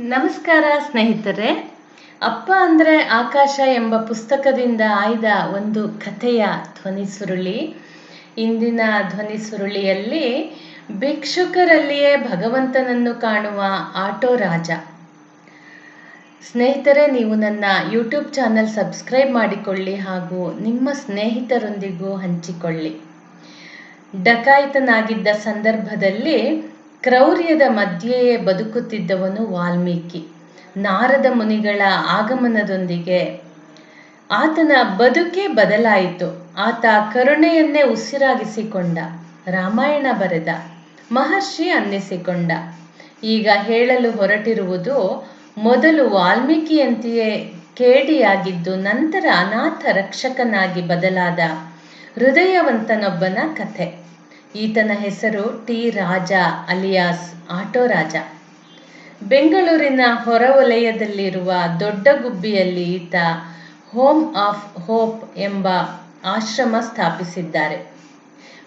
ನಮಸ್ಕಾರ ಸ್ನೇಹಿತರೆ. ಅಪ್ಪ ಅಂದರೆ ಆಕಾಶ ಎಂಬ ಪುಸ್ತಕದಿಂದ ಆಯ್ದ ಒಂದು ಕಥೆಯ ಧ್ವನಿ ಸುರುಳಿ. ಇಂದಿನ ಧ್ವನಿ ಸುರುಳಿಯಲ್ಲಿ ಭಿಕ್ಷುಕರಲ್ಲಿಯೇ ಭಗವಂತನನ್ನು ಕಾಣುವ ಆಟೋ ರಾಜ. ಸ್ನೇಹಿತರೆ, ನೀವು ನನ್ನ ಯೂಟ್ಯೂಬ್ ಚಾನಲ್ ಸಬ್ಸ್ಕ್ರೈಬ್ ಮಾಡಿಕೊಳ್ಳಿ ಹಾಗೂ ನಿಮ್ಮ ಸ್ನೇಹಿತರೊಂದಿಗೂ ಹಂಚಿಕೊಳ್ಳಿ. ಡಕಾಯಿತನಾಗಿದ್ದ ಸಂದರ್ಭದಲ್ಲಿ ಕ್ರೌರ್ಯದ ಮಧ್ಯೆಯೇ ಬದುಕುತ್ತಿದ್ದವನು ವಾಲ್ಮೀಕಿ. ನಾರದ ಮುನಿಗಳ ಆಗಮನದೊಂದಿಗೆ ಆತನ ಬದುಕೇ ಬದಲಾಯಿತು. ಆತ ಕರುಣೆಯನ್ನೇ ಉಸಿರಾಗಿಸಿಕೊಂಡ, ರಾಮಾಯಣ ಬರೆದ, ಮಹರ್ಷಿ ಅನ್ನಿಸಿಕೊಂಡ. ಈಗ ಹೇಳಲು ಹೊರಟಿರುವುದು ಮೊದಲು ವಾಲ್ಮೀಕಿಯಂತೆಯೇ ಕೇಡಿಯಾಗಿದ್ದು ನಂತರ ಅನಾಥ ರಕ್ಷಕನಾಗಿ ಬದಲಾದ ಹೃದಯವಂತನೊಬ್ಬನ ಕಥೆ. ಈತನ ಹೆಸರು T Raja alias, auto Raja. ಬೆಂಗಳೂರಿನ ಹೊರವಲಯದಲ್ಲಿರುವ ದೊಡ್ಡ ಗುಬ್ಬಿಯಲ್ಲಿ ಈತ ಹೋಮ್ ಆಫ್ ಹೋಪ್ ಎಂಬ ಆಶ್ರಮ ಸ್ಥಾಪಿಸಿದ್ದಾರೆ.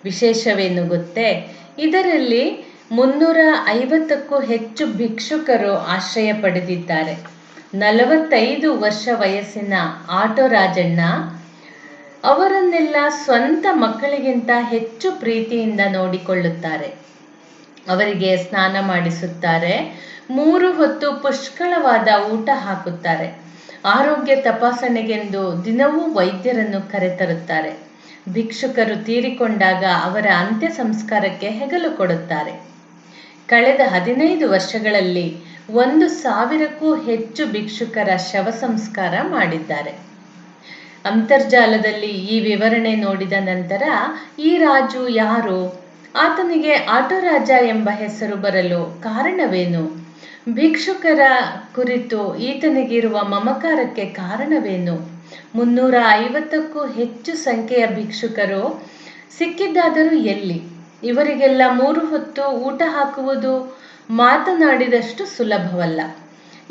ವಿಶೇಷವೇನು ಗೊತ್ತೇ? ಇದರಲ್ಲಿ ಮುನ್ನೂರ ಐವತ್ತಕ್ಕೂ ಹೆಚ್ಚು ಭಿಕ್ಷುಕರು ಆಶ್ರಯ ಪಡೆದಿದ್ದಾರೆ. ನಲವತ್ತೈದು ವರ್ಷ ವಯಸ್ಸಿನ ಆಟೋ ರಾಜಣ್ಣ ಅವರನ್ನೆಲ್ಲ ಸ್ವಂತ ಮಕ್ಕಳಿಗಿಂತ ಹೆಚ್ಚು ಪ್ರೀತಿಯಿಂದ ನೋಡಿಕೊಳ್ಳುತ್ತಾರೆ. ಅವರಿಗೆ ಸ್ನಾನ ಮಾಡಿಸುತ್ತಾರೆ. ಮೂರು ಹೊತ್ತು ಪುಷ್ಕಳವಾದ ಊಟ ಹಾಕುತ್ತಾರೆ. ಆರೋಗ್ಯ ತಪಾಸಣೆಗೆಂದು ದಿನವೂ ವೈದ್ಯರನ್ನು ಕರೆತರುತ್ತಾರೆ. ಭಿಕ್ಷುಕರು ತೀರಿಕೊಂಡಾಗ ಅವರ ಅಂತ್ಯ ಸಂಸ್ಕಾರಕ್ಕೆ ಹೆಗಲು ಕೊಡುತ್ತಾರೆ. ಕಳೆದ ಹದಿನೈದು ವರ್ಷಗಳಲ್ಲಿ ಒಂದು ಸಾವಿರಕ್ಕೂ ಹೆಚ್ಚು ಭಿಕ್ಷುಕರ ಶವ ಸಂಸ್ಕಾರ ಮಾಡಿದ್ದಾರೆ. ಅಂತರ್ಜಾಲದಲ್ಲಿ ಈ ವಿವರಣೆ ನೋಡಿದ ನಂತರ, ಈ ರಾಜು ಯಾರು? ಆತನಿಗೆ ಆಟೋ ರಾಜ ಎಂಬ ಹೆಸರು ಬರಲು ಕಾರಣವೇನು? ಭಿಕ್ಷುಕರ ಕುರಿತು ಈತನಿಗಿರುವ ಮಮಕಾರಕ್ಕೆ ಕಾರಣವೇನು? ಮುನ್ನೂರ ಐವತ್ತಕ್ಕೂ ಹೆಚ್ಚು ಸಂಖ್ಯೆಯ ಭಿಕ್ಷುಕರು ಸಿಕ್ಕಿದ್ದಾದರೂ ಎಲ್ಲಿ? ಇವರಿಗೆಲ್ಲ ಮೂರು ಹೊತ್ತು ಊಟ ಹಾಕುವುದು ಮಾತನಾಡಿದಷ್ಟು ಸುಲಭವಲ್ಲ.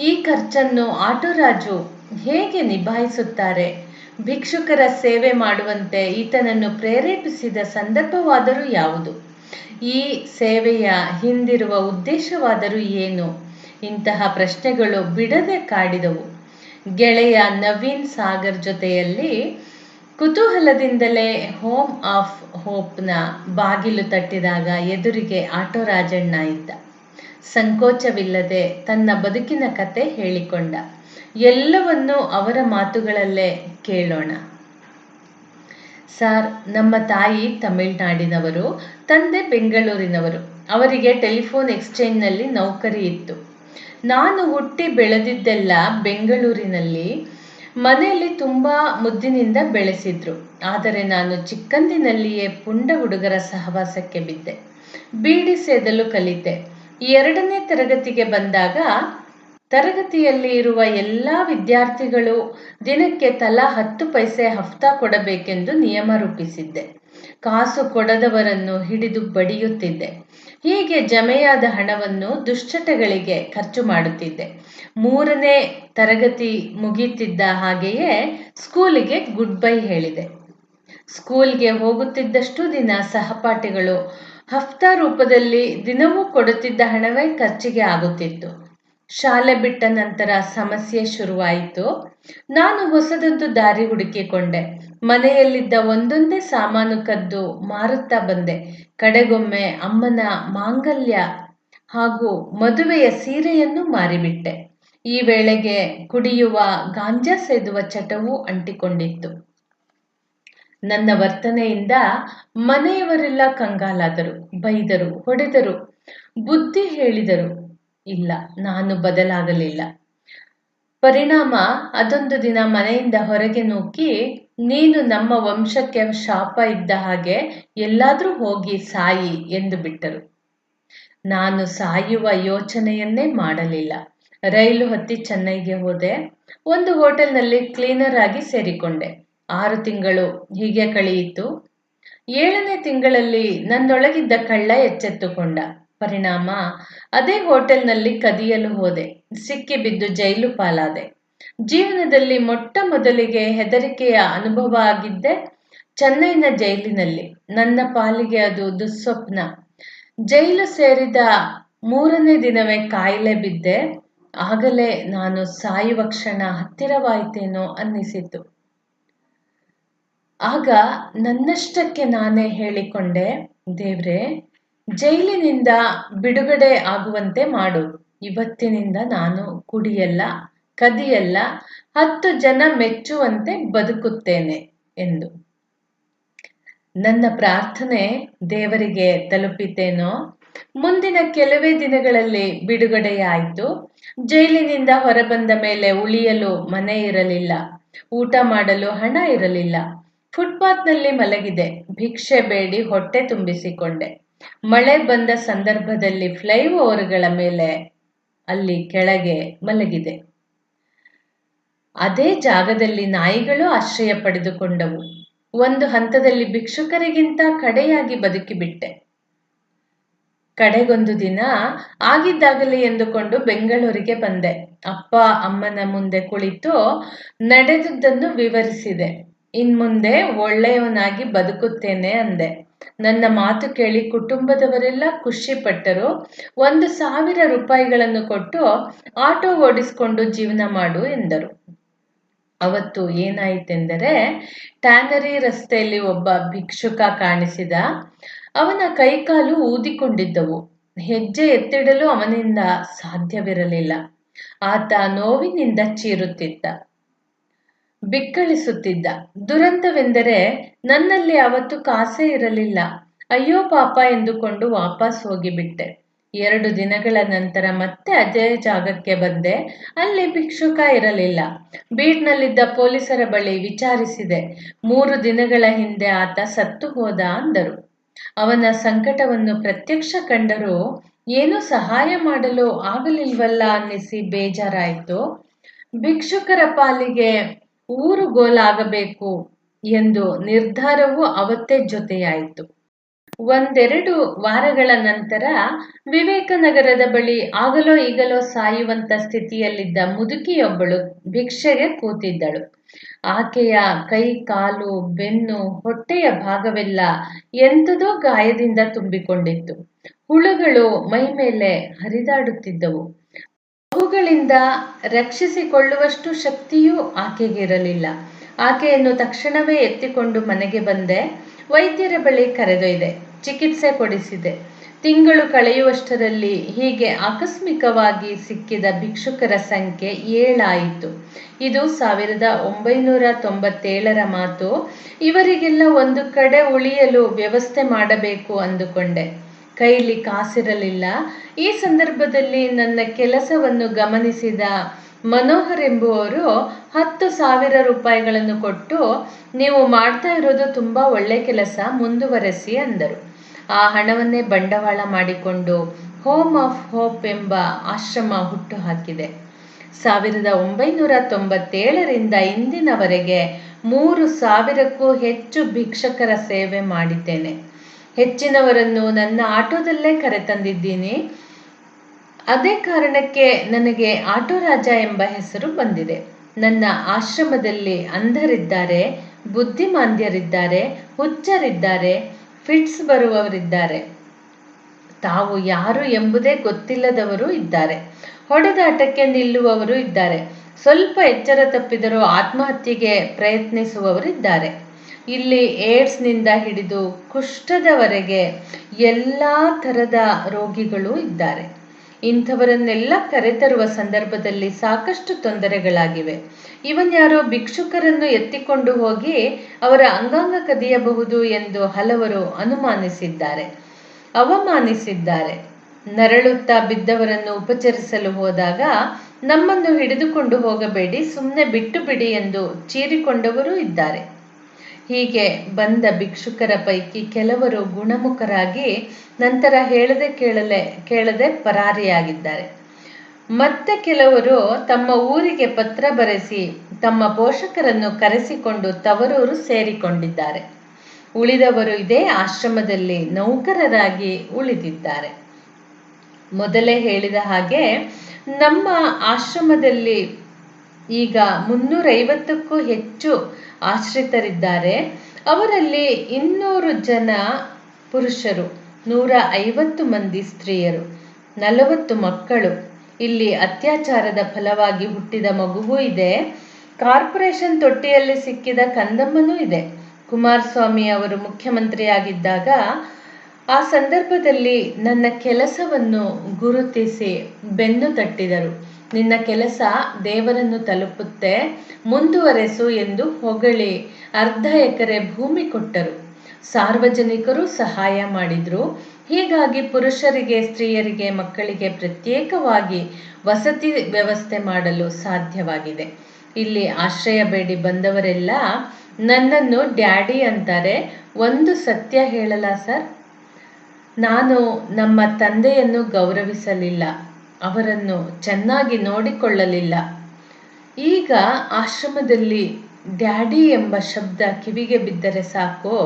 ಈ ಖರ್ಚನ್ನು ಆಟೋರಾಜು ಹೇಗೆ ನಿಭಾಯಿಸುತ್ತಾರೆ? ಭಿಕ್ಷುಕರ ಸೇವೆ ಮಾಡುವಂತೆ ಈತನನ್ನು ಪ್ರೇರೇಪಿಸಿದ ಸಂದರ್ಭವಾದರೂ ಯಾವುದು? ಈ ಸೇವೆಯ ಹಿಂದಿರುವ ಉದ್ದೇಶವಾದರೂ ಏನು? ಇಂತಹ ಪ್ರಶ್ನೆಗಳು ಬಿಡದೆ ಕಾಡಿದವು. ಗೆಳೆಯ ನವೀನ್ ಸಾಗರ್ ಜೊತೆಯಲ್ಲಿ ಕುತೂಹಲದಿಂದಲೇ ಹೋಮ್ ಆಫ್ ಹೋಪ್ನ ಬಾಗಿಲು ತಟ್ಟಿದಾಗ ಎದುರಿಗೆ ಆಟೋ ರಾಜಣ್ಣ ಇದ್ದ. ಸಂಕೋಚವಿಲ್ಲದೆ ತನ್ನ ಬದುಕಿನ ಕತೆ ಹೇಳಿಕೊಂಡ. ಎಲ್ಲವನ್ನೂ ಅವರ ಮಾತುಗಳಲ್ಲೇ ಕೇಳೋಣ. ಸರ್, ನಮ್ಮ ತಾಯಿ ತಮಿಳುನಾಡಿನವರು, ತಂದೆ ಬೆಂಗಳೂರಿನವರು. ಅವರಿಗೆ ಟೆಲಿಫೋನ್ ಎಕ್ಸ್ಚೇಂಜ್ನಲ್ಲಿ ನೌಕರಿ ಇತ್ತು. ನಾನು ಹುಟ್ಟಿ ಬೆಳೆದಿದ್ದೆಲ್ಲ ಬೆಂಗಳೂರಿನಲ್ಲಿ ಮನೆಯಲ್ಲಿ ತುಂಬ ಮುದ್ದಿನಿಂದ ಬೆಳೆಸಿದ್ರು. ಆದರೆ ನಾನು ಚಿಕ್ಕಂದಿನಲ್ಲಿಯೇ ಪುಂಡ ಹುಡುಗರ ಸಹವಾಸಕ್ಕೆ ಬಿದ್ದೆ. ಬೀಡಿ ಸೇದಲು ಕಲಿತೆ. ಎರಡನೇ ತರಗತಿಗೆ ಬಂದಾಗ ತರಗತಿಯಲ್ಲಿ ಇರುವ ಎಲ್ಲ ವಿದ್ಯಾರ್ಥಿಗಳು ದಿನಕ್ಕೆ ತಲಾ ಹತ್ತು ಪೈಸೆ ಹಫ್ತಾ ಕೊಡಬೇಕೆಂದು ನಿಯಮ ರೂಪಿಸಿದ್ದೆ. ಕಾಸು ಕೊಡದವರನ್ನು ಹಿಡಿದು ಬಡಿಯುತ್ತಿದ್ದೆ. ಹೀಗೆ ಜಮೆಯಾದ ಹಣವನ್ನು ದುಶ್ಚಟಗಳಿಗೆ ಖರ್ಚು ಮಾಡುತ್ತಿದ್ದೆ. ಮೂರನೇ ತರಗತಿ ಮುಗಿಯುತ್ತಿದ್ದ ಹಾಗೆಯೇ ಸ್ಕೂಲಿಗೆ ಗುಡ್ ಬೈ ಹೇಳಿದೆ. ಸ್ಕೂಲ್ಗೆ ಹೋಗುತ್ತಿದ್ದಷ್ಟು ದಿನ ಸಹಪಾಠಿಗಳು ಹಫ್ತಾ ರೂಪದಲ್ಲಿ ದಿನವೂ ಕೊಡುತ್ತಿದ್ದ ಹಣವೇ ಖರ್ಚಿಗೆ ಆಗುತ್ತಿತ್ತು. ಶಾಲೆ ಬಿಟ್ಟ ನಂತರ ಸಮಸ್ಯೆ ಶುರುವಾಯಿತು. ನಾನು ಹೊಸದೊಂದು ದಾರಿ ಹುಡುಕಿಕೊಂಡೆ. ಮನೆಯಲ್ಲಿದ್ದ ಒಂದೊಂದೇ ಸಾಮಾನು ಕದ್ದು ಮಾರುತ್ತಾ ಬಂದೆ. ಕಡೆಗೊಮ್ಮೆ ಅಮ್ಮನ ಮಾಂಗಲ್ಯ ಹಾಗೂ ಮದುವೆಯ ಸೀರೆಯನ್ನು ಮಾರಿಬಿಟ್ಟೆ. ಈ ವೇಳೆಗೆ ಕುಡಿಯುವ ಗಾಂಜಾ ಸೇದುವ ಚಟವೂ ಅಂಟಿಕೊಂಡಿತ್ತು. ನನ್ನ ವರ್ತನೆಯಿಂದ ಮನೆಯವರೆಲ್ಲ ಕಂಗಾಲಾದರು, ಬೈದರು, ಹೊಡೆದರು, ಬುದ್ಧಿ ಹೇಳಿದರು. ಇಲ್ಲ, ನಾನು ಬದಲಾಗಲಿಲ್ಲ. ಪರಿಣಾಮ ಅದೊಂದು ದಿನ ಮನೆಯಿಂದ ಹೊರಗೆ ನೂಕಿ ನೀನು ನಮ್ಮ ವಂಶಕ್ಕೆ ಶಾಪ ಇದ್ದ ಹಾಗೆ ಎಲ್ಲಾದರೂ ಹೋಗಿ ಸಾಯಿ ಎಂದು ಬಿಟ್ಟರು. ನಾನು ಸಾಯುವ ಯೋಚನೆಯನ್ನೇ ಮಾಡಲಿಲ್ಲ. ರೈಲು ಹತ್ತಿ ಚೆನ್ನೈಗೆ ಹೋದೆ. ಒಂದು ಹೋಟೆಲ್ನಲ್ಲಿ ಕ್ಲೀನರ್ ಆಗಿ ಸೇರಿಕೊಂಡೆ. ಆರು ತಿಂಗಳು ಹೀಗೆ ಕಳೆಯಿತು. ಏಳನೇ ತಿಂಗಳಲ್ಲಿ ನನ್ನೊಳಗಿದ್ದ ಕಳ್ಳ ಎಚ್ಚೆತ್ತುಕೊಂಡ. ಪರಿಣಾಮ. ಅದೇ ಹೋಟೆಲ್ನಲ್ಲಿ ಕದಿಯಲು ಹೋದೆ. ಸಿಕ್ಕಿ ಬಿದ್ದು ಜೈಲು ಪಾಲಾದೆ. ಜೀವನದಲ್ಲಿ ಮೊಟ್ಟ ಮೊದಲಿಗೆ ಹೆದರಿಕೆಯ ಅನುಭವ ಆಗಿದ್ದೆ ಚೆನ್ನೈನ ಜೈಲಿನಲ್ಲಿ. ನನ್ನ ಪಾಲಿಗೆ ಅದು ದುಸ್ವಪ್ನ. ಜೈಲು ಸೇರಿದ ಮೂರನೇ ದಿನವೇ ಕಾಯಿಲೆ ಬಿದ್ದೆ. ಆಗಲೇ ನಾನು ಸಾಯುವ ಕ್ಷಣ ಹತ್ತಿರವಾಯಿತೇನೋ ಅನ್ನಿಸಿತು. ಆಗ ನನ್ನಷ್ಟಕ್ಕೆ ನಾನೇ ಹೇಳಿಕೊಂಡೆ, ದೇವ್ರೆ ಜೈಲಿನಿಂದ ಬಿಡುಗಡೆ ಆಗುವಂತೆ ಮಾಡು. ಇವತ್ತಿನಿಂದ ನಾನು ಕುಡಿಯಲ್ಲ, ಕದಿಯಲ್ಲ, ಹತ್ತು ಜನ ಮೆಚ್ಚುವಂತೆ ಬದುಕುತ್ತೇನೆ ಎಂದು. ನನ್ನ ಪ್ರಾರ್ಥನೆ ದೇವರಿಗೆ ತಲುಪಿತೇನೋ? ಮುಂದಿನ ಕೆಲವೇ ದಿನಗಳಲ್ಲಿ ಬಿಡುಗಡೆಯಾಯಿತು. ಜೈಲಿನಿಂದ ಹೊರಬಂದ ಮೇಲೆ ಉಳಿಯಲು ಮನೆ ಇರಲಿಲ್ಲ, ಊಟ ಮಾಡಲು ಹಣ ಇರಲಿಲ್ಲ. ಫುಟ್ಪಾತ್ನಲ್ಲಿ ಮಲಗಿದೆ, ಭಿಕ್ಷೆ ಬೇಡಿ ಹೊಟ್ಟೆ ತುಂಬಿಸಿಕೊಂಡೆ. ಮಳೆ ಬಂದ ಸಂದರ್ಭದಲ್ಲಿ ಫ್ಲೈಓವರ್ಗಳ ಮೇಲೆ ಅಲ್ಲಿ ಕೆಳಗೆ ಮಲಗಿದೆ. ಅದೇ ಜಾಗದಲ್ಲಿ ನಾಯಿಗಳು ಆಶ್ರಯ ಪಡೆದುಕೊಂಡವು. ಒಂದು ಹಂತದಲ್ಲಿ ಭಿಕ್ಷುಕರಿಗಿಂತ ಕಡೆಯಾಗಿ ಬದುಕಿಬಿಟ್ಟೆ. ಕಡೆಗೊಂದು ದಿನ ಆಗಿದ್ದಾಗಲಿ ಎಂದುಕೊಂಡು ಬೆಂಗಳೂರಿಗೆ ಬಂದೆ. ಅಪ್ಪ ಅಮ್ಮನ ಮುಂದೆ ಕುಳಿತು ನಡೆದದ್ದನ್ನು ವಿವರಿಸಿದೆ. ಇನ್ಮುಂದೆ ಒಳ್ಳೆಯವನಾಗಿ ಬದುಕುತ್ತೇನೆ ಅಂದೆ. ನನ್ನ ಮಾತು ಕೇಳಿ ಕುಟುಂಬದವರೆಲ್ಲ ಖುಷಿಪಟ್ಟರು. ಒಂದು ಸಾವಿರ ರೂಪಾಯಿಗಳನ್ನು ಕೊಟ್ಟು ಆಟೋ ಓಡಿಸಿಕೊಂಡು ಜೀವನ ಮಾಡು ಎಂದರು. ಅವತ್ತು ಏನಾಯಿತೆಂದರೆ, ಟ್ಯಾನರಿ ರಸ್ತೆಯಲ್ಲಿ ಒಬ್ಬ ಭಿಕ್ಷುಕ ಕಾಣಿಸಿದ. ಅವನ ಕೈಕಾಲು ಊದಿಕೊಂಡಿದ್ದವು. ಹೆಜ್ಜೆ ಎತ್ತಿಡಲು ಅವನಿಂದ ಸಾಧ್ಯವಿರಲಿಲ್ಲ. ಆತ ನೋವಿನಿಂದ ಚೀರುತ್ತಿದ್ದ. ಬಿಕ್ಕಳಿಸುತ್ತಿದ್ದ. ದುರಂತವೆಂದರೆ ನನ್ನಲ್ಲಿ ಅವತ್ತು ಕಾಸೇ ಇರಲಿಲ್ಲ. ಅಯ್ಯೋ ಪಾಪ ಎಂದುಕೊಂಡು ವಾಪಸ್ ಹೋಗಿಬಿಟ್ಟೆ. ಎರಡು ದಿನಗಳ ನಂತರ ಮತ್ತೆ ಅದೇ ಜಾಗಕ್ಕೆ ಬಂದೆ. ಅಲ್ಲಿ ಭಿಕ್ಷುಕ ಇರಲಿಲ್ಲ. ಬೀಡ್ನಲ್ಲಿದ್ದ ಪೊಲೀಸರ ಬಳಿ ವಿಚಾರಿಸಿದೆ. ಮೂರು ದಿನಗಳ ಹಿಂದೆ ಆತ ಸತ್ತು ಹೋದ ಅಂದರು. ಅವನ ಸಂಕಟವನ್ನು ಪ್ರತ್ಯಕ್ಷ ಕಂಡರೂ ಏನೂ ಸಹಾಯ ಮಾಡಲು ಆಗಲಿಲ್ವಲ್ಲ ಅನ್ನಿಸಿ ಬೇಜಾರಾಯಿತು. ಭಿಕ್ಷುಕರ ಪಾಲಿಗೆ ಊರುಗೋಲಾಗಬೇಕು ಎಂದು ನಿರ್ಧಾರವೂ ಅವತ್ತೇ ಜೊತೆಯಾಯಿತು. ಒಂದೆರಡು ವಾರಗಳ ನಂತರ ವಿವೇಕನಗರದ ಬಳಿ ಆಗಲೋ ಈಗಲೋ ಸಾಯುವಂತ ಸ್ಥಿತಿಯಲ್ಲಿದ್ದ ಮುದುಕಿಯೊಬ್ಬಳು ಭಿಕ್ಷೆಗೆ ಕೂತಿದ್ದಳು. ಆಕೆಯ ಕೈ, ಕಾಲು, ಬೆನ್ನು, ಹೊಟ್ಟೆಯ ಭಾಗವೆಲ್ಲ ಎಂಥದೋ ಗಾಯದಿಂದ ತುಂಬಿಕೊಂಡಿತ್ತು. ಹುಳುಗಳು ಮೈ ಮೇಲೆ ಹರಿದಾಡುತ್ತಿದ್ದವು. ಅವುಗಳಿಂದ ರಕ್ಷಿಸಿಕೊಳ್ಳುವಷ್ಟು ಶಕ್ತಿಯೂ ಆಕೆಗಿರಲಿಲ್ಲ. ಆಕೆಯನ್ನು ತಕ್ಷಣವೇ ಎತ್ತಿಕೊಂಡು ಮನೆಗೆ ಬಂದೆ. ವೈದ್ಯರ ಬಳಿ ಕರೆದೊಯ್ದೆ, ಚಿಕಿತ್ಸೆ ಕೊಡಿಸಿದೆ. ತಿಂಗಳು ಕಳೆಯುವಷ್ಟರಲ್ಲಿ ಹೀಗೆ ಆಕಸ್ಮಿಕವಾಗಿ ಸಿಕ್ಕಿದ ಭಿಕ್ಷುಕರ ಸಂಖ್ಯೆ ಏಳಾಯಿತು. ಇದು ಸಾವಿರದ ಒಂಬೈನೂರ ತೊಂಬತ್ತೇಳರ ಮಾತು. ಇವರಿಗೆಲ್ಲ ಒಂದು ಕಡೆ ಉಳಿಯಲು ವ್ಯವಸ್ಥೆ ಮಾಡಬೇಕು ಅಂದುಕೊಂಡೆ. ಕೈಲಿ ಕಾಸಿರಲಿಲ್ಲ. ಈ ಸಂದರ್ಭದಲ್ಲಿ ನನ್ನ ಕೆಲಸವನ್ನು ಗಮನಿಸಿದ ಮನೋಹರ್ ಎಂಬುವರು ಹತ್ತು ಸಾವಿರ ರೂಪಾಯಿಗಳನ್ನು ಕೊಟ್ಟು, ನೀವು ಮಾಡ್ತಾ ಇರೋದು ತುಂಬ ಒಳ್ಳೆ ಕೆಲಸ, ಮುಂದುವರೆಸಿ ಅಂದರು. ಆ ಹಣವನ್ನೇ ಬಂಡವಾಳ ಮಾಡಿಕೊಂಡು ಹೋಮ್ ಆಫ್ ಹೋಪ್ ಎಂಬ ಆಶ್ರಮ ಹುಟ್ಟು ಹಾಕಿದೆ ಸಾವಿರದ ಒಂಬೈನೂರ ತೊಂಬತ್ತೇಳರಿಂದ ಇಂದಿನವರೆಗೆ ಮೂರು ಸಾವಿರಕ್ಕೂ ಹೆಚ್ಚು ಭಿಕ್ಷಕರ ಸೇವೆ ಮಾಡಿದ್ದೇನೆ. ಹೆಚ್ಚಿನವರನ್ನು ನನ್ನ ಆಟೋದಲ್ಲೇ ಕರೆತಂದಿದ್ದೀನಿ. ಅದೇ ಕಾರಣಕ್ಕೆ ನನಗೆ ಆಟೋ ರಾಜ ಎಂಬ ಹೆಸರು ಬಂದಿದೆ. ನನ್ನ ಆಶ್ರಮದಲ್ಲಿ ಅಂಧರಿದ್ದಾರೆ, ಬುದ್ಧಿಮಾಂದ್ಯರಿದ್ದಾರೆ, ಹುಚ್ಚರಿದ್ದಾರೆ, ಫಿಟ್ಸ್ ಬರುವವರಿದ್ದಾರೆ. ತಾವು ಯಾರು ಎಂಬುದೇ ಗೊತ್ತಿಲ್ಲದವರು ಇದ್ದಾರೆ. ಹೊಡೆದಾಟಕ್ಕೆ ನಿಲ್ಲುವವರು ಇದ್ದಾರೆ. ಸ್ವಲ್ಪ ಎಚ್ಚರ ತಪ್ಪಿದರೂ ಆತ್ಮಹತ್ಯೆಗೆ ಪ್ರಯತ್ನಿಸುವವರು ಇದ್ದಾರೆ ಇಲ್ಲಿ ಏಡ್ಸ್ನಿಂದ ಹಿಡಿದು ಕುಷ್ಠದವರೆಗೆ ಎಲ್ಲ ಥರದ ರೋಗಿಗಳು ಇದ್ದಾರೆ. ಇಂಥವರನ್ನೆಲ್ಲ ಕರೆತರುವ ಸಂದರ್ಭದಲ್ಲಿ ಸಾಕಷ್ಟು ತೊಂದರೆಗಳಾಗಿವೆ. ಇವನ್ಯಾರೋ ಭಿಕ್ಷುಕರನ್ನು ಎತ್ತಿಕೊಂಡು ಹೋಗಿ ಅವರ ಅಂಗಾಂಗ ಕದಿಯಬಹುದು ಎಂದು ಹಲವರು ಅನುಮಾನಿಸಿದ್ದಾರೆ. ಅವಮಾನಿಸಿದ್ದಾರೆ. ನರಳುತ್ತಾ ಬಿದ್ದವರನ್ನು ಉಪಚರಿಸಲು ಹೋದಾಗ ನಮ್ಮನ್ನು ಹಿಡಿದುಕೊಂಡು ಹೋಗಬೇಡಿ ಸುಮ್ಮನೆ ಬಿಟ್ಟು ಬಿಡಿ ಎಂದು ಚೀರಿಕೊಂಡವರೂ ಇದ್ದಾರೆ. ಹೀಗೆ ಬಂದ ಭಿಕ್ಷುಕರ ಪೈಕಿ ಕೆಲವರು ಗುಣಮುಖರಾಗಿ ನಂತರ ಹೇಳದೆ ಕೇಳಲೆ, ಕೇಳದೆ ಪರಾರಿಯಾಗಿದ್ದಾರೆ. ಮತ್ತೆ ಕೆಲವರು ತಮ್ಮ ಊರಿಗೆ ಪತ್ರ ಬರೆಸಿ, ತಮ್ಮ ಪೋಷಕರನ್ನು ಕರೆಸಿಕೊಂಡು ತವರೂರು ಸೇರಿಕೊಂಡಿದ್ದಾರೆ. ಉಳಿದವರು ಇದೇ ಆಶ್ರಮದಲ್ಲಿ ನೌಕರರಾಗಿ ಉಳಿದಿದ್ದಾರೆ. ಮೊದಲೇ ಹೇಳಿದ ಹಾಗೆ ನಮ್ಮ ಆಶ್ರಮದಲ್ಲಿ ಈಗ ಮುನ್ನೂರೈವತ್ತಕ್ಕೂ ಹೆಚ್ಚು ಆಶ್ರಿತರಿದ್ದಾರೆ. ಅವರಲ್ಲಿ ಇನ್ನೂರು ಜನ ಪುರುಷರು ನೂರ ಐವತ್ತು ಮಂದಿ ಸ್ತ್ರೀಯರು, ನಲವತ್ತು ಮಕ್ಕಳು. ಇಲ್ಲಿ ಅತ್ಯಾಚಾರದ ಫಲವಾಗಿ ಹುಟ್ಟಿದ ಮಗುವೂ ಇದೆ. ಕಾರ್ಪೊರೇಷನ್ ತೊಟ್ಟಿಯಲ್ಲಿ ಸಿಕ್ಕಿದ ಕಂದಮ್ಮನೂ ಇದೆ. ಕುಮಾರಸ್ವಾಮಿ ಅವರು ಮುಖ್ಯಮಂತ್ರಿಯಾಗಿದ್ದಾಗ ಆ ಸಂದರ್ಭದಲ್ಲಿ ನನ್ನ ಕೆಲಸವನ್ನು ಗುರುತಿಸಿ ಬೆನ್ನು ತಟ್ಟಿದರು. ನಿನ್ನ ಕೆಲಸ ದೇವರನ್ನು ತಲುಪುತ್ತೆ, ಮುಂದುವರೆಸು ಎಂದು ಹೊಗಳಿ. ಅರ್ಧ ಎಕರೆ ಭೂಮಿ ಕೊಟ್ಟರು. ಸಾರ್ವಜನಿಕರು ಸಹಾಯ ಮಾಡಿದ್ರು. ಹೀಗಾಗಿ ಪುರುಷರಿಗೆ, ಸ್ತ್ರೀಯರಿಗೆ, ಮಕ್ಕಳಿಗೆ ಪ್ರತ್ಯೇಕವಾಗಿ ವಸತಿ ವ್ಯವಸ್ಥೆ ಮಾಡಲು ಸಾಧ್ಯವಾಗಿದೆ. ಇಲ್ಲಿ ಆಶ್ರಯ ಬೇಡಿ ಬಂದವರೆಲ್ಲ ನನ್ನನ್ನು ಡ್ಯಾಡಿ ಅಂತಾರೆ. ಒಂದು ಸತ್ಯ ಹೇಳಲ್ಲ ಸರ್? ನಾನು ನಮ್ಮ ತಂದೆಯನ್ನು ಗೌರವಿಸಲಿಲ್ಲ. ಅವರನ್ನು ಚೆನ್ನಾಗಿ ನೋಡಿಕೊಳ್ಳಲಿಲ್ಲ. ಈಗ ಆಶ್ರಮದಲ್ಲಿ ಡ್ಯಾಡಿ ಎಂಬ ಶಬ್ದ ಕಿವಿಗೆ ಬಿದ್ದರೆ ಸಾಕು,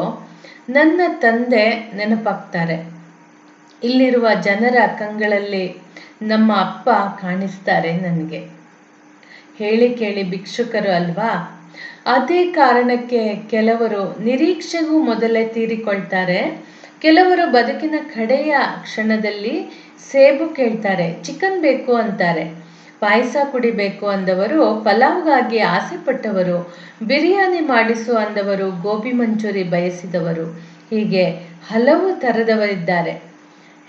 ನನ್ನ ತಂದೆ ನೆನಪಾಗ್ತಾರೆ. ಇಲ್ಲಿರುವ ಜನರ ಕಂಗಳಲ್ಲಿ ನಮ್ಮ ಅಪ್ಪ ಕಾಣಿಸ್ತಾರೆ ನನಗೆ. ಹೇಳಿ ಕೇಳಿ ಭಿಕ್ಷುಕರು ಅಲ್ವಾ? ಅದೇ ಕಾರಣಕ್ಕೆ ಕೆಲವರು ನಿರೀಕ್ಷೆಗೂ ಮೊದಲೇ ತೀರಿಕೊಳ್ತಾರೆ. ಕೆಲವರು ಬದುಕಿನ ಕಡೆಯ ಕ್ಷಣದಲ್ಲಿ ಸೇಬು ಕೇಳ್ತಾರೆ, ಚಿಕನ್ ಬೇಕು ಅಂತಾರೆ. ಪಾಯಸ ಕುಡಿಬೇಕು ಅಂದವರು, ಪಲಾವ್ಗಾಗಿ ಆಸೆ ಪಟ್ಟವರು ಬಿರಿಯಾನಿ ಮಾಡಿಸು ಅಂದವರು, ಗೋಬಿ ಮಂಚೂರಿ ಬಯಸಿದವರು. ಹೀಗೆ ಹಲವು ಥರದವರಿದ್ದಾರೆ.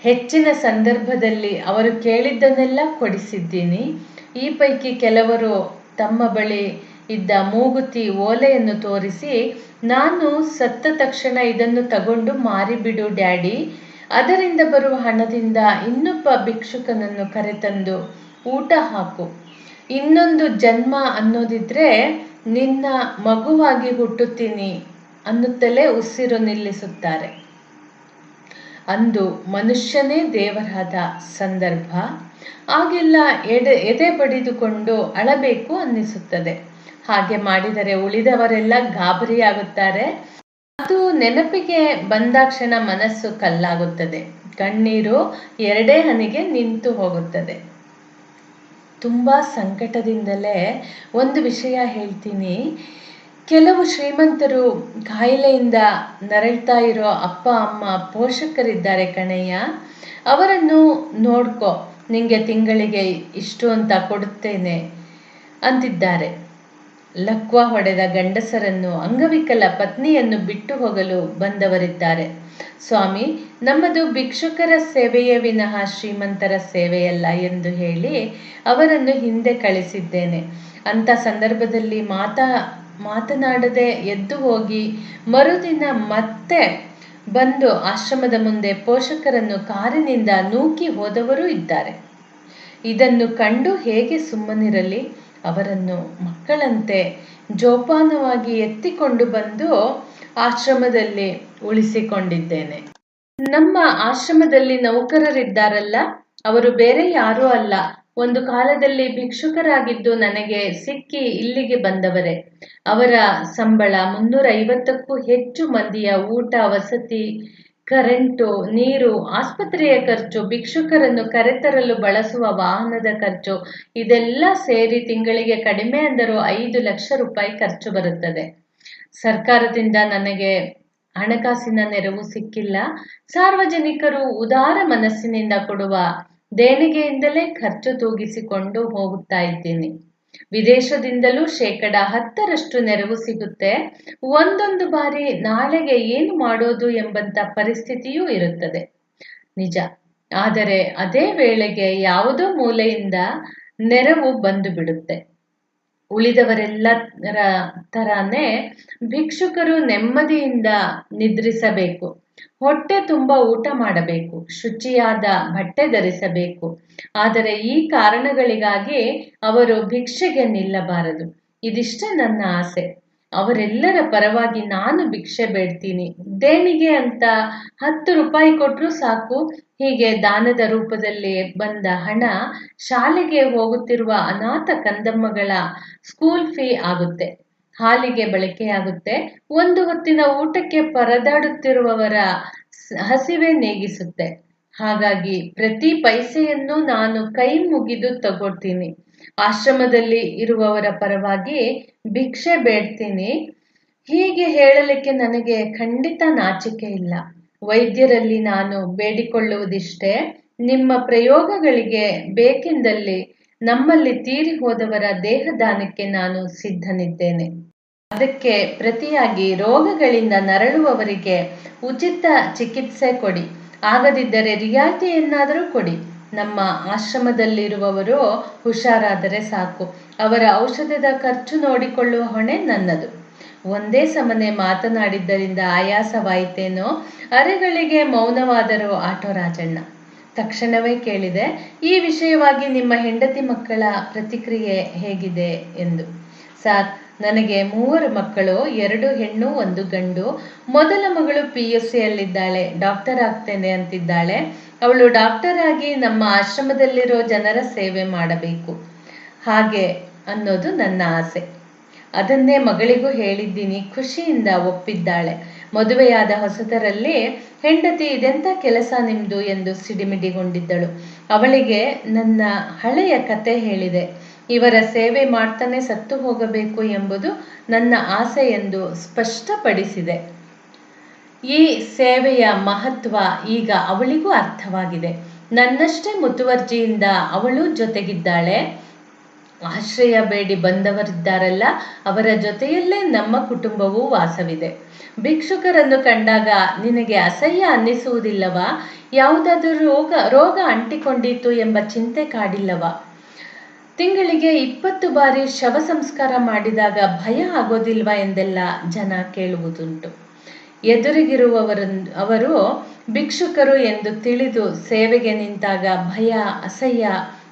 ಹೆಚ್ಚಿನ ಸಂದರ್ಭದಲ್ಲಿ ಅವರು ಕೇಳಿದ್ದನ್ನೆಲ್ಲ ಕೊಡಿಸಿದ್ದೀನಿ. ಈ ಪೈಕಿ ಕೆಲವರು ತಮ್ಮ ಬಳಿ ಇದ್ದ ಮೂಗುತಿ ಓಲೆಯನ್ನು ತೋರಿಸಿ, ನಾನು ಸತ್ತ ತಕ್ಷಣ ಇದನ್ನು ತಗೊಂಡು ಮಾರಿಬಿಡು ಡ್ಯಾಡಿ. ಅದರಿಂದ ಬರುವ ಹಣದಿಂದ ಇನ್ನೊಬ್ಬ ಭಿಕ್ಷುಕನನ್ನು ಕರೆತಂದು ಊಟ ಹಾಕು. ಇನ್ನೊಂದು ಜನ್ಮ ಅನ್ನೋದಿದ್ರೆ ನಿನ್ನ ಮಗುವಾಗಿ ಹುಟ್ಟುತ್ತೀನಿ ಅನ್ನುತ್ತಲೇ ಉಸಿರು ನಿಲ್ಲಿಸುತ್ತಾರೆ. ಅಂದು ಮನುಷ್ಯನೇ ದೇವರಾದ ಸಂದರ್ಭ. ಆಗೆಲ್ಲ ಎಡೆ, ಎದೆ ಬಡಿದುಕೊಂಡು ಅಳಬೇಕು ಅನ್ನಿಸುತ್ತದೆ. ಹಾಗೆ ಮಾಡಿದರೆ ಉಳಿದವರೆಲ್ಲ ಗಾಬರಿಯಾಗುತ್ತಾರೆ. ಅದು ನೆನಪಿಗೆ ಬಂದಾಕ್ಷಣ ಮನಸ್ಸು ಕಲ್ಲಾಗುತ್ತದೆ. ಕಣ್ಣೀರು ಎರಡೇ ಹನಿಗೆ ನಿಂತು ಹೋಗುತ್ತದೆ. ತುಂಬ ಸಂಕಟದಿಂದಲೇ ಒಂದು ವಿಷಯ ಹೇಳ್ತೀನಿ. ಕೆಲವು ಶ್ರೀಮಂತರು ಕಾಯಿಲೆಯಿಂದ ನರಳ್ತಾ ಇರೋ ಅಪ್ಪ, ಅಮ್ಮ ಪೋಷಕರಿದ್ದಾರೆ ಕಣಯ್ಯ. ಅವರನ್ನು ನೋಡ್ಕೋ, ನಿಂಗೆ ತಿಂಗಳಿಗೆ ಇಷ್ಟು ಅಂತ ಕೊಡುತ್ತೇನೆ ಅಂತಿದ್ದಾರೆ. ಲಕ್ವ ಹೊಡೆದ ಗಂಡಸರನ್ನು, ಅಂಗವಿಕಲ ಪತ್ನಿಯನ್ನು ಬಿಟ್ಟು ಹೋಗಲು ಬಂದವರಿದ್ದಾರೆ. ಸ್ವಾಮಿ, ನಮ್ಮದು ಭಿಕ್ಷುಕರ ಸೇವೆಯೇ ವಿನಃ ಶ್ರೀಮಂತರ ಸೇವೆಯಲ್ಲ ಎಂದು ಹೇಳಿ ಅವರನ್ನು ಹಿಂದೆ ಕಳಿಸಿದ್ದೇನೆ. ಅಂತ ಸಂದರ್ಭದಲ್ಲಿ ಮಾತಾ, ಮಾತನಾಡದೆ ಎದ್ದು ಹೋಗಿ ಮರುದಿನ ಮತ್ತೆ ಬಂದು ಆಶ್ರಮದ ಮುಂದೆ ಪೋಷಕರನ್ನು ಕಾರಿನಿಂದ ನೂಕಿ ಹೋದವರೂ ಇದ್ದಾರೆ. ಇದನ್ನು ಕಂಡು ಹೇಗೆ ಸುಮ್ಮನಿರಲಿ? ಅವರನ್ನು ಮಕ್ಕಳಂತೆ ಜೋಪಾನವಾಗಿ ಎತ್ತಿಕೊಂಡು ಬಂದು ಆಶ್ರಮದಲ್ಲಿ ಉಳಿಸಿಕೊಂಡಿದ್ದೇನೆ. ನಮ್ಮ ಆಶ್ರಮದಲ್ಲಿ ನೌಕರರಿದ್ದಾರಲ್ಲ? ಅವರು ಬೇರೆ ಯಾರೂ ಅಲ್ಲ. ಒಂದು ಕಾಲದಲ್ಲಿ ಭಿಕ್ಷುಕರಾಗಿದ್ದು ನನಗೆ ಸಿಕ್ಕಿ ಇಲ್ಲಿಗೆ ಬಂದವರೇ. ಅವರ ಸಂಬಳ ಮುನ್ನೂರ ಐವತ್ತಕ್ಕೂ ಹೆಚ್ಚು ಮಂದಿಯ ಊಟ, ವಸತಿ ಕರೆಂಟು, ನೀರು, ಆಸ್ಪತ್ರೆಯ ಖರ್ಚು, ಭಿಕ್ಷುಕರನ್ನು ಕರೆತರಲು ಬಳಸುವ ವಾಹನದ ಖರ್ಚು, ಇದೆಲ್ಲ ಸೇರಿ ತಿಂಗಳಿಗೆ ಕಡಿಮೆ ಅಂದರೂ ಐದು ಲಕ್ಷ ರೂಪಾಯಿ ಖರ್ಚು ಬರುತ್ತದೆ. ಸರ್ಕಾರದಿಂದ ನನಗೆ ಹಣಕಾಸಿನ ನೆರವು ಸಿಕ್ಕಿಲ್ಲ. ಸಾರ್ವಜನಿಕರು ಉದಾರ ಮನಸ್ಸಿನಿಂದ ಕೊಡುವ ದೇಣಿಗೆಯಿಂದಲೇ ಖರ್ಚು ತೂಗಿಸಿಕೊಂಡು ಹೋಗುತ್ತಾ ಇದ್ದೀನಿ. ವಿದೇಶದಿಂದಲೂ ಶೇಕಡ ಹತ್ತರಷ್ಟು ನೆರವು ಸಿಗುತ್ತೆ. ಒಂದೊಂದು ಬಾರಿ ನಾಳೆಗೆ ಏನು ಮಾಡೋದು ಎಂಬಂತ ಪರಿಸ್ಥಿತಿಯೂ ಇರುತ್ತದೆ. ನಿಜ. ಆದರೆ ಅದೇ ವೇಳೆಗೆ ಯಾವುದೋ ಮೂಲೆಯಿಂದ ನೆರವು ಬಂದು ಬಿಡುತ್ತೆ. ಉಳಿದವರೆಲ್ಲರ ತರಾನೇ ಭಿಕ್ಷುಕರು ನೆಮ್ಮದಿಯಿಂದ ನಿದ್ರಿಸಬೇಕು. ಹೊಟ್ಟೆ ತುಂಬ ಊಟ ಮಾಡಬೇಕು, ಶುಚಿಯಾದ ಬಟ್ಟೆ ಧರಿಸಬೇಕು. ಆದರೆ ಈ ಕಾರಣಗಳಿಗಾಗಿ ಅವರು ಭಿಕ್ಷೆಗೆ ನಿಲ್ಲಬಾರದು. ಇದಿಷ್ಟೇ ನನ್ನ ಆಸೆ. ಅವರೆಲ್ಲರ ಪರವಾಗಿ ನಾನು ಭಿಕ್ಷೆ ಬೇಡ್ತೀನಿ. ದೇಣಿಗೆ ಅಂತ ಹತ್ತು ರೂಪಾಯಿ ಕೊಟ್ಟರು ಸಾಕು. ಹೀಗೆ ದಾನದ ರೂಪದಲ್ಲಿ ಬಂದ ಹಣ ಶಾಲೆಗೆ ಹೋಗುತ್ತಿರುವ ಅನಾಥ ಕಂದಮ್ಮಗಳ ಸ್ಕೂಲ್ ಫೀ ಆಗುತ್ತೆ. ಹಾಲಿಗೆ ಬಳಕೆಯಾಗುತ್ತೆ ಒಂದು ಹೊತ್ತಿನ ಊಟಕ್ಕೆ ಪರದಾಡುತ್ತಿರುವವರ ಹಸಿವೆ ನೀಗಿಸುತ್ತೆ. ಹಾಗಾಗಿ ಪ್ರತಿ ಪೈಸೆಯನ್ನು ನಾನು ಕೈ ಮುಗಿದು ತಗೊಳ್ತೀನಿ. ಆಶ್ರಮದಲ್ಲಿ ಇರುವವರ ಪರವಾಗಿ ಭಿಕ್ಷೆ ಬೇಡ್ತೀನಿ. ಹೀಗೆ ಹೇಳಲಿಕ್ಕೆ ನನಗೆ ಖಂಡಿತ ನಾಚಿಕೆ ಇಲ್ಲ. ವೈದ್ಯರಲ್ಲಿ ನಾನು ಬೇಡಿಕೊಳ್ಳುವುದಿಷ್ಟೇ. ನಿಮ್ಮ ಪ್ರಯೋಗಗಳಿಗೆ ಬೇಕೆಂದಲ್ಲಿ ನಮ್ಮಲ್ಲಿ ತೀರಿ ಹೋದವರ ದೇಹದಾನಕ್ಕೆ ನಾನು ಸಿದ್ಧನಿದ್ದೇನೆ. ಅದಕ್ಕೆ ಪ್ರತಿಯಾಗಿ ರೋಗಗಳಿಂದ ನರಳುವವರಿಗೆ ಉಚಿತ ಚಿಕಿತ್ಸೆ ಕೊಡಿ. ಆಗದಿದ್ದರೆ ರಿಯಾಯಿತಿಯನ್ನಾದರೂ ಕೊಡಿ. ನಮ್ಮ ಆಶ್ರಮದಲ್ಲಿರುವವರು ಹುಷಾರಾದರೆ ಸಾಕು. ಅವರ ಔಷಧದ ಖರ್ಚು ನೋಡಿಕೊಳ್ಳುವ ಹೊಣೆ ನನ್ನದು. ಒಂದೇ ಸಮನೆ ಮಾತನಾಡಿದ್ದರಿಂದ ಆಯಾಸವಾಯಿತೇನೋ? ಅರೆಗಳಿಗೆ ಮೌನವಾದರು ಆಟೋ ರಾಜಣ್ಣ. ತಕ್ಷಣವೇ ಕೇಳಿದೆ, ಈ ವಿಷಯವಾಗಿ ನಿಮ್ಮ ಹೆಂಡತಿ ಮಕ್ಕಳ ಪ್ರತಿಕ್ರಿಯೆ ಹೇಗಿದೆ ಎಂದು. ಸಾರ್ ನನಗೆ ಮೂವರು ಮಕ್ಕಳು, ಎರಡು ಹೆಣ್ಣು, ಒಂದು ಗಂಡು. ಮೊದಲ ಮಗಳು ಪಿ ಯು ಸಿಯಲ್ಲಿದ್ದಾಳೆ ಡಾಕ್ಟರ್ ಆಗ್ತೇನೆ ಅಂತಿದ್ದಾಳೆ. ಅವಳು ಡಾಕ್ಟರ್ ಆಗಿ ನಮ್ಮ ಆಶ್ರಮದಲ್ಲಿರೋ ಜನರ ಸೇವೆ ಮಾಡಬೇಕು. ಹಾಗೆ ಅನ್ನೋದು ನನ್ನ ಆಸೆ. ಅದನ್ನೇ ಮಗಳಿಗೂ ಹೇಳಿದ್ದೀನಿ, ಖುಷಿಯಿಂದ ಒಪ್ಪಿದ್ದಾಳೆ. ಮದುವೆಯಾದ ಹೊಸತರಲ್ಲಿ ಹೆಂಡತಿ ಇದೆಂತ ಕೆಲಸ ನಿಮ್ದು ಎಂದು ಸಿಡಿಮಿಡಿಗೊಂಡಿದ್ದಳು. ಅವಳಿಗೆ ನನ್ನ ಹಳೆಯ ಕತೆ ಹೇಳಿದೆ. ಇವರ ಸೇವೆ ಮಾಡ್ತಾನೆ ಸತ್ತು ಹೋಗಬೇಕು ಎಂಬುದು ನನ್ನ ಆಸೆ ಎಂದು ಸ್ಪಷ್ಟಪಡಿಸಿದೆ. ಈ ಸೇವೆಯ ಮಹತ್ವ ಈಗ ಅವಳಿಗೂ ಅರ್ಥವಾಗಿದೆ. ನನ್ನಷ್ಟೇ ಮುತುವರ್ಜಿಯಿಂದ ಅವಳು ಜೊತೆಗಿದ್ದಾಳೆ. ಆಶ್ರಯ ಬೇಡಿ ಬಂದವರಿದ್ದಾರಲ್ಲ, ಅವರ ಜೊತೆಯಲ್ಲೇ ನಮ್ಮ ಕುಟುಂಬವೂ ವಾಸವಿದೆ. ಭಿಕ್ಷುಕರನ್ನು ಕಂಡಾಗ ನಿನಗೆ ಅಸಹ್ಯ ಅನ್ನಿಸುವುದಿಲ್ಲವಾ? ಯಾವುದಾದರೂ ರೋಗ ರೋಗ ಅಂಟಿಕೊಂಡಿತು ಎಂಬ ಚಿಂತೆ ಕಾಡಿಲ್ಲವಾ? ತಿಂಗಳಿಗೆ ಇಪ್ಪತ್ತು ಬಾರಿ ಶವ ಸಂಸ್ಕಾರ ಮಾಡಿದಾಗ ಭಯ ಆಗೋದಿಲ್ವಾ ಎಂದೆಲ್ಲ ಜನ ಕೇಳುವುದುಂಟು. ಎದುರಿಗಿರುವವರ ಅವರು ಭಿಕ್ಷುಕರು ಎಂದು ತಿಳಿದು ಸೇವೆಗೆ ನಿಂತಾಗ ಭಯ, ಅಸಹ್ಯ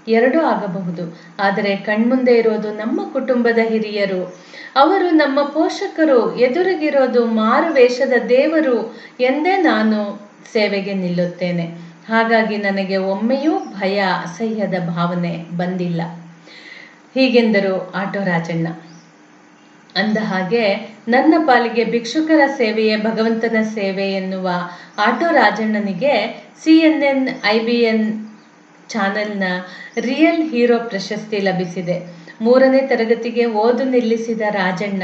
ಎರಡೂ ಆಗಬಹುದು. ಆದರೆ ಕಣ್ಮುಂದೆ ಇರೋದು ನಮ್ಮ ಕುಟುಂಬದ ಹಿರಿಯರು. ಅವರು ನಮ್ಮ ಪೋಷಕರು, ಎದುರಿಗಿರೋದು ಮಾರು ವೇಷದ ದೇವರು ಎಂದೇ ನಾನು ಸೇವೆಗೆ ನಿಲ್ಲುತ್ತೇನೆ. ಹಾಗಾಗಿ ನನಗೆ ಒಮ್ಮೆಯೂ ಭಯ, ಅಸಹ್ಯದ ಭಾವನೆ ಬಂದಿಲ್ಲ. ಹೀಗೆಂದರು ಆಟೋ ರಾಜಣ್ಣ. ಅಂದ ಹಾಗೆ ನನ್ನ ಪಾಲಿಗೆ ಭಿಕ್ಷುಕರ ಸೇವೆಯೇ ಭಗವಂತನ ಸೇವೆ ಎನ್ನುವ auto ರಾಜಣ್ಣನಿಗೆ C N N, I B N ಚಾನೆಲ್ನ ರಿಯಲ್ ಹೀರೋ ಪ್ರಶಸ್ತಿ ಲಭಿಸಿದೆ. ಮೂರನೇ ತರಗತಿಗೆ ಓದು ನಿಲ್ಲಿಸಿದ ರಾಜಣ್ಣ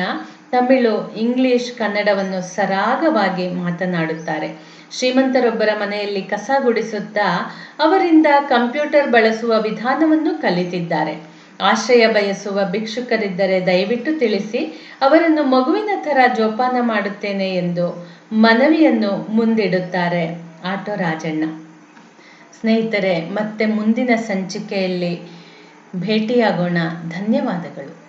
ತಮಿಳು, ಇಂಗ್ಲಿಷ್, ಕನ್ನಡವನ್ನು ಸರಾಗವಾಗಿ ಮಾತನಾಡುತ್ತಾರೆ. ಶ್ರೀಮಂತರೊಬ್ಬರ ಮನೆಯಲ್ಲಿ ಕಸ ಗುಡಿಸುತ್ತಾ ಅವರಿಂದ ಕಂಪ್ಯೂಟರ್ ಬಳಸುವ ವಿಧಾನವನ್ನು ಕಲಿತಿದ್ದಾರೆ. ಆಶ್ರಯ ಬಯಸುವ ಭಿಕ್ಷುಕರಿದ್ದರೆ ದಯವಿಟ್ಟು ತಿಳಿಸಿ, ಅವರನ್ನು ಮಗುವಿನ ಥರ ಜೋಪಾನ ಮಾಡುತ್ತೇನೆ ಎಂದು ಮನವಿಯನ್ನು ಮುಂದಿಡುತ್ತಾರೆ ಆಟೋ ರಾಜಣ್ಣ. ಸ್ನೇಹಿತರೆ, ಮತ್ತೆ ಮುಂದಿನ ಸಂಚಿಕೆಯಲ್ಲಿ ಭೇಟಿಯಾಗೋಣ. ಧನ್ಯವಾದಗಳು.